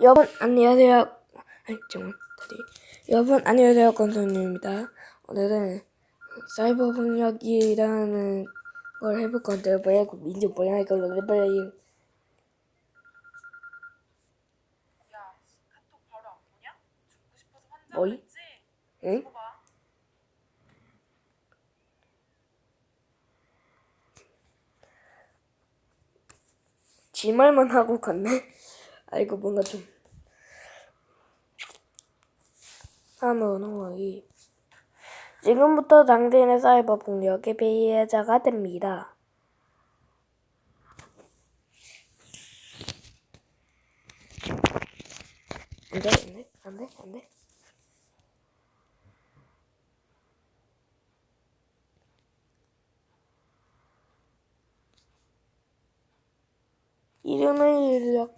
여러분 안녕하세요. 아니 잠깐 다시. 여러분 안녕하세요 건선입니다. 오늘은 사이버 폭력이라는 걸 해볼 건데 뭐야 이거 민지 뭐야 이거 뭐야 이거 야, 카톡 바로 안 보냐? 죽고 싶어서 뭐이? 응? 지 말만 하고 갔네. 아이고 뭔가 좀 한번호이 지금부터 당신의 사이버 폭력의 피해자가 됩니다. 안돼 안돼 안돼 안돼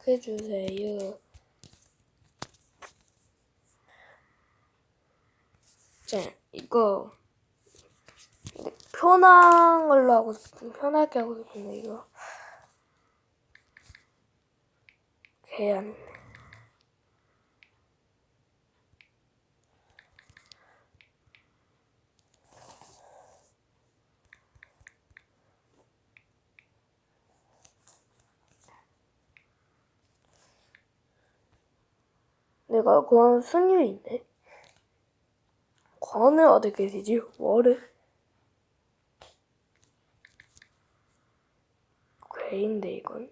이름을 입력해 주세요. 자, 이거 편한 걸로 하고 싶은 편하게 하고 싶은데 이거 개안 내가 구한 순위인데 권을 어떻게 되지? 뭐를? 괴인데 이건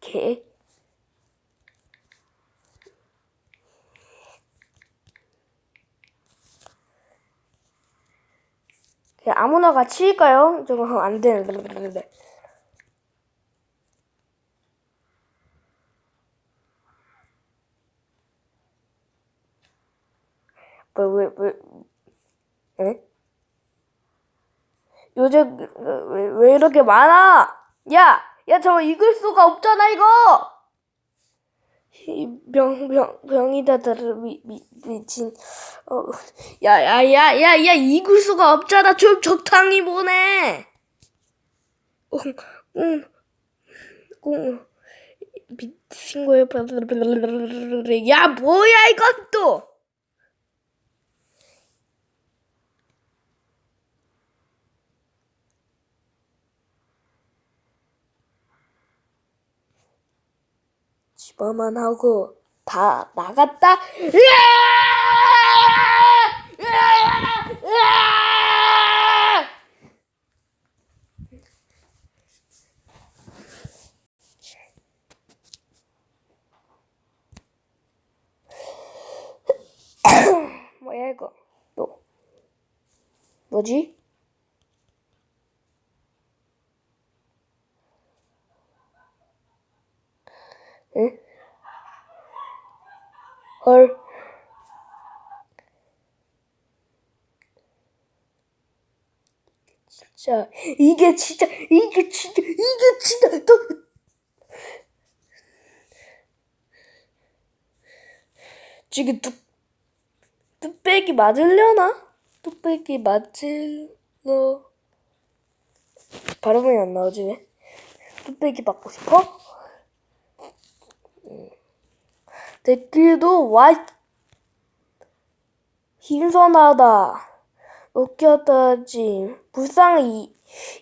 개 아무나 같이 일까요? 저거 안 되는데. 뭐, 왜, 왜, 에? 요즘, 왜, 왜 이렇게 많아? 야! 야, 저거 읽을 수가 없잖아, 이거! 이 병, 병, 병이다들, 미, 미, 미친, 어, 야, 야, 야, 야, 야, 읽을 수가 없잖아. 좀 적당히 보내. 응, 응, 응, 미친 거야. 야, 뭐야, 이건 또! 집어만 하고 다 나갔다. 뭐야 이거 또 뭐지? 응? 헐. 진짜 이게 진짜 이게 진짜 이게 진짜 또 지금 뚝 뚝배기 맞으려나? 뚝배기 맞을러 발음이 안 나오지 왜? 뚝배기 맞고 싶어? 댓글도 와 힘선하다 웃겼다지 불쌍히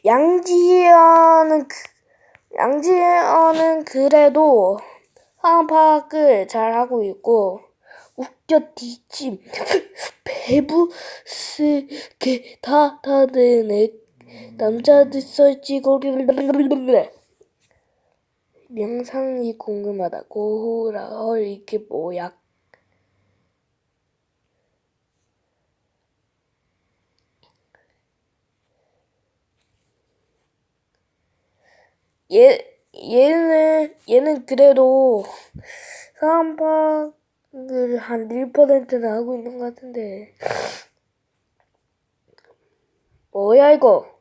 양지연은 그, 양지연은 그래도 상황 파악을 잘 하고 있고 웃겨 뒤짐 배부스게 다 다들 내 남자들 설치고 명상이 궁금하다. 고 호라 헐 이게 뭐야? 얘 얘는 얘는 그래도 상황 파악을 한 1%는 하고 있는 것 같은데. 뭐야 이거?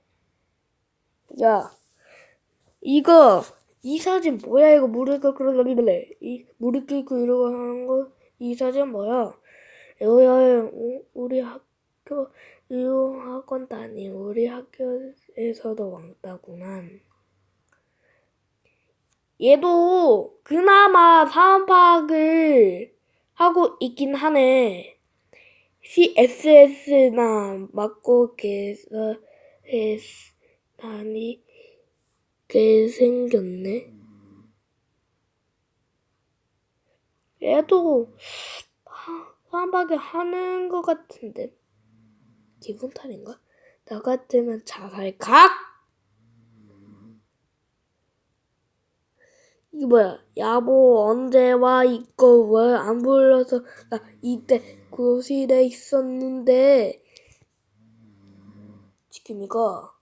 야 이거 이 사진 뭐야? 이거 무릎 꿇고 그러길래. 이 무릎 꿇고 이러고 하는 거? 이 사진 뭐야? 여여여 우리 학교 이용 학원 다니 우리 학교에서도 왕따구만. 얘도 그나마 사원 파악을 하고 있긴 하네. CSS나 맞고 계서 다니게 생겼네. 얘도 파악을 하는 것 같은데 기분 탓인가? 나 같으면 자살 각! 이게 뭐야? 야보 언제 와? 이거 왜안 불러서 나 이때 교실에 있었는데 지금 이거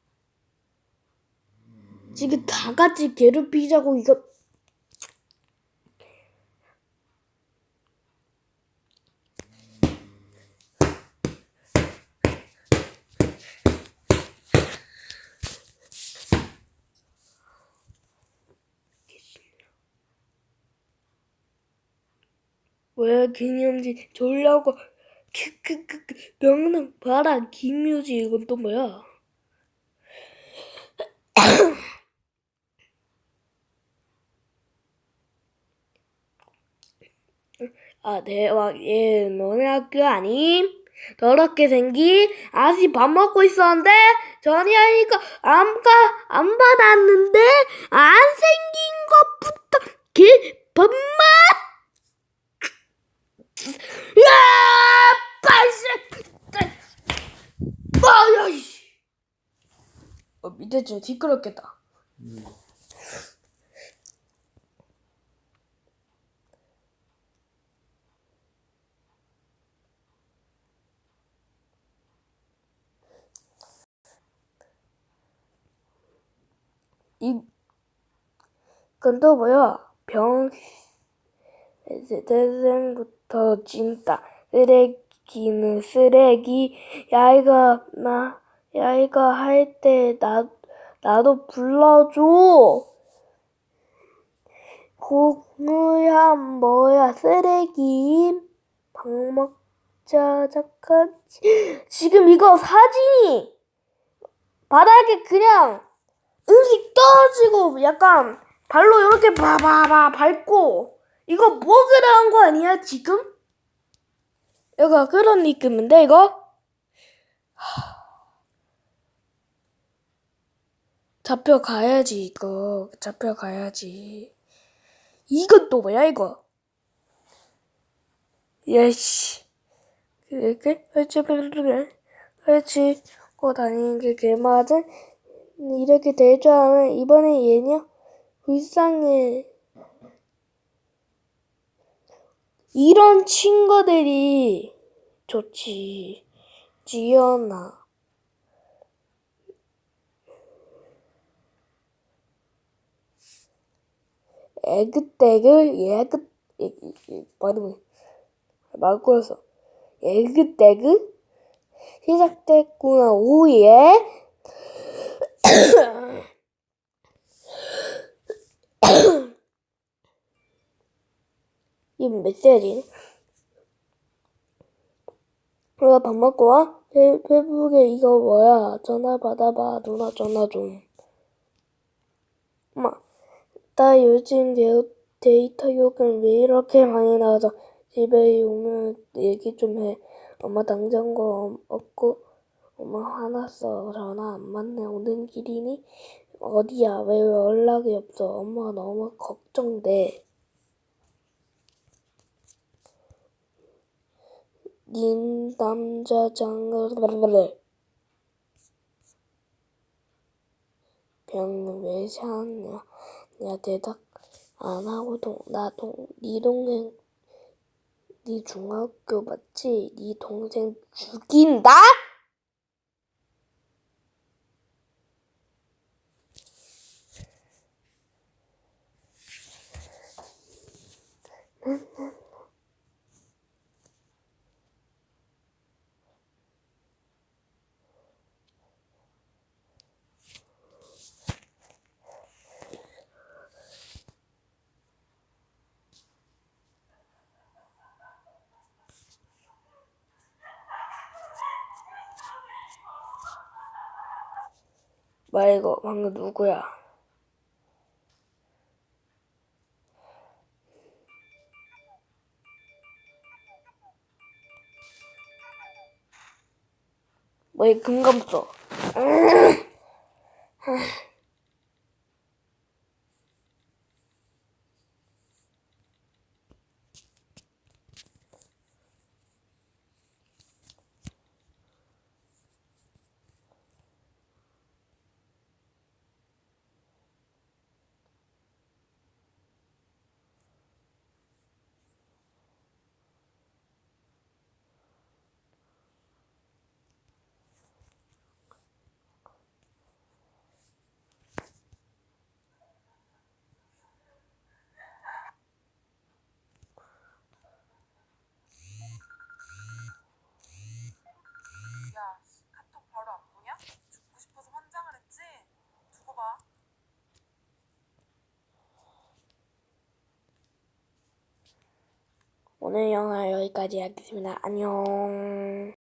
지금 다 같이 괴롭히자고 이거 왜 김영지 졸려고 크크크 명랑 봐라 김유지 이건 또 뭐야? 아 대박 얘 너네 학교 아님? 더럽게 생긴 아직 밥 먹고 있었는데 전이 하니까 안가 안 받았는데 안 생긴 것부터 개밥맛 야 빨리 아야 이씨 어 밑에 좀 시끄럽겠다. 이또 뭐야? 병 대생부터 진짜 쓰레기는 쓰레기. 야 이거 나야 이거 할때 나 나도 불러줘 고무야 뭐야 쓰레기 밥 먹자 잠깐 지금 이거 사진이 바닥에 그냥 음식 떨어지고 약간 발로 이렇게 바바바 밟고 이거 먹으려 한거 아니야 지금? 이거 그런 느낌인데 이거? 잡혀가야지 이거. 잡혀가야지. 이건 또 뭐야 이거? 야씨. 이렇게 그렇지 그렇지. 고 다니는 게 개맞은 이렇게 될줄 알면 이번에 얘냐 불쌍해. 이런 친구들이 좋지. 지연아 에그떼그 예그 말이 말고였어 에그떼그 시작됐구나 오예 이몇 살이네? 우리가 밥 먹고 와? 배, 배부르게 이거 뭐야? 전화 받아봐. 누나 전화 좀. 엄마, 나 요즘 데, 데이터 요금 왜 이렇게 많이 나와서 집에 오면 얘기 좀 해. 엄마 당장 거 없고 엄마 화났어. 전화 안 받네. 오는 길이니? 어디야? 왜 연락이 없어? 엄마 너무 걱정돼. 닌 남자 장르를 병왜 샀냐? 야 대답 안 하고 동 나 동 네 동생 네 중학교 맞지? 네 동생 죽인다? 뭐야 이거 방금 누구야? 뭐야 금감소? 야, 씨, 카톡 바로 안 보냐? 죽고 싶어서 환장을 했지? 두고 봐. 오늘 영화 여기까지 하겠습니다. 안녕.